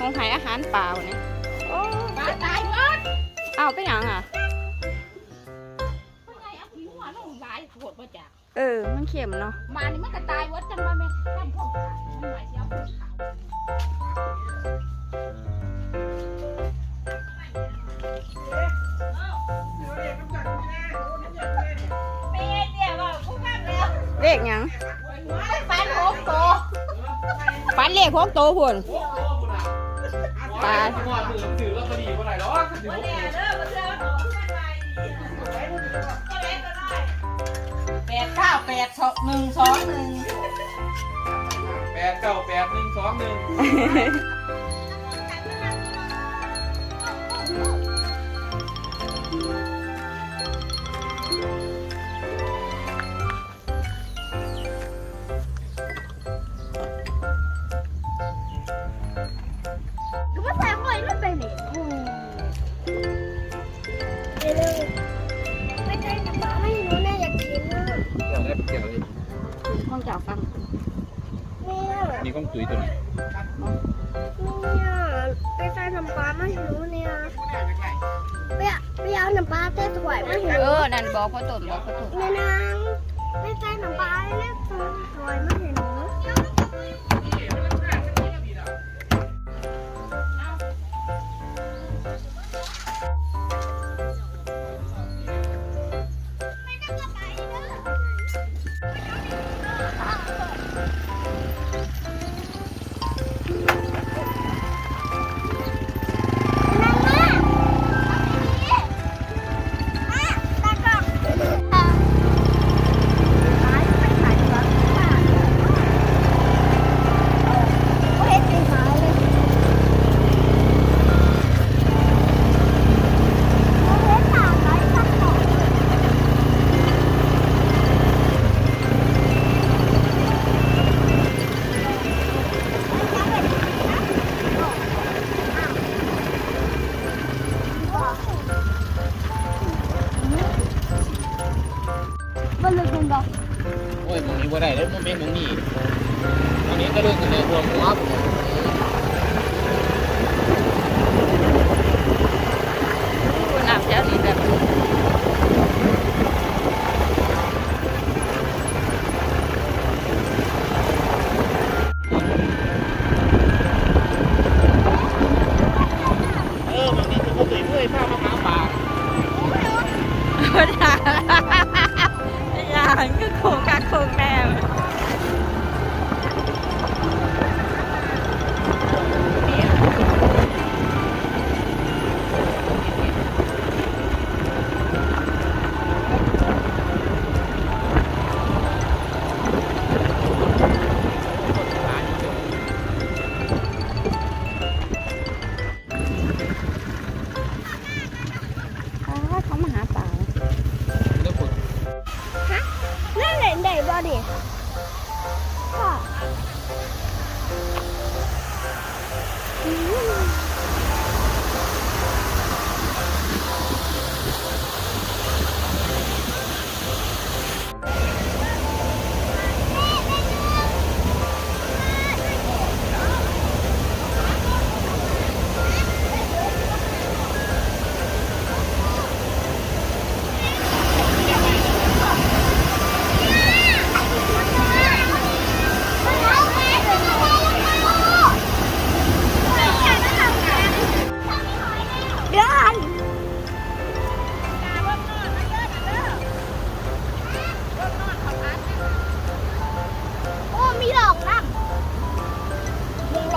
คงใหายอาหารเปล่าเนี่ยโอ้ปลาตายหมดเอาไปหยังอะไงเอาผิวหัวลงหลายโคตรบ่จักเออ มันเค็มเนาะมานี่มันก็ตายหมดจังว่าแม่ท่านพ่อตายมันหมายสิเอาผิวขาวเปย์เดี๋ยวว่าผู้ฟังแล้วเลขหยังฟันหกโตฟันเลขพวกโตพุ่นป ลาหอดมือถือลอตเตอรี่เมื่อไหร่หรอถือบ่แน่เด้อมาเจอขอว่าของมันไปก็เล่นก็ได้แปดเก้าแปดสองหนึ่งสองหนึ่งแปดเก้าแปดหนึ่งสองหนึ่ง จ้าฟังเนี่ยนี่ก้องตุยตัวนี้เนี่ยไปใส่น้ำปลาไม่รู้เนี่ยไปเอาไปเอาน้ำปลาเต้ถวายไม่เอรู้อนั่นบอกพ่อตุ่นบอกพ่อตุ่นแม่นาง นี่ตอนนี้ก็เรื่องกันเลยรวมครับ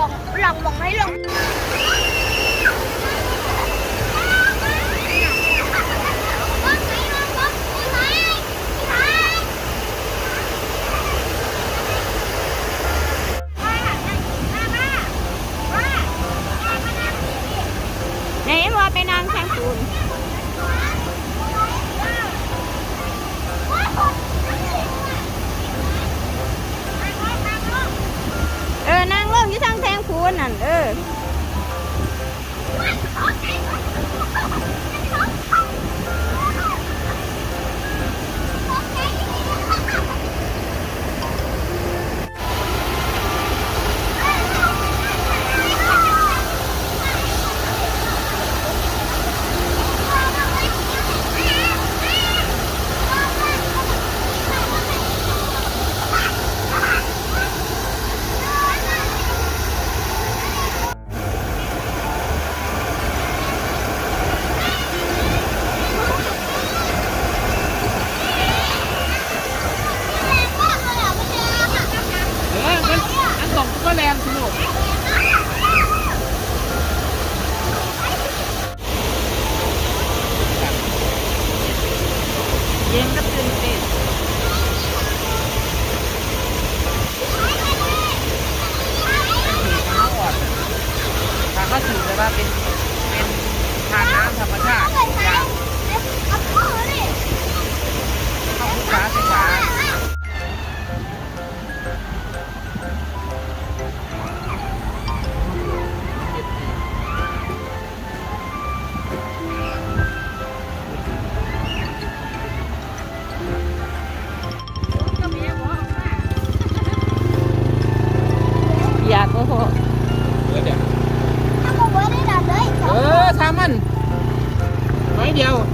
งหลังมองให้ลงไหนว่าไปนางแข้งปูน เป็นทานน้ำธรรมชาติอย่างข้าวคุกฟ้าเป็นขา 不要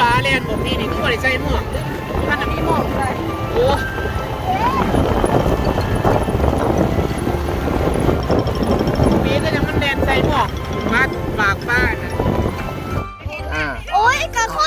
ปลาเล่นผมพี่นี่ก็ไม่ได้ใส่หมวกมันน่ะมีหมวกเลยโอ้ปีก็ยังมันแดนใส่วกมาปากป้านะอ่อกระโคต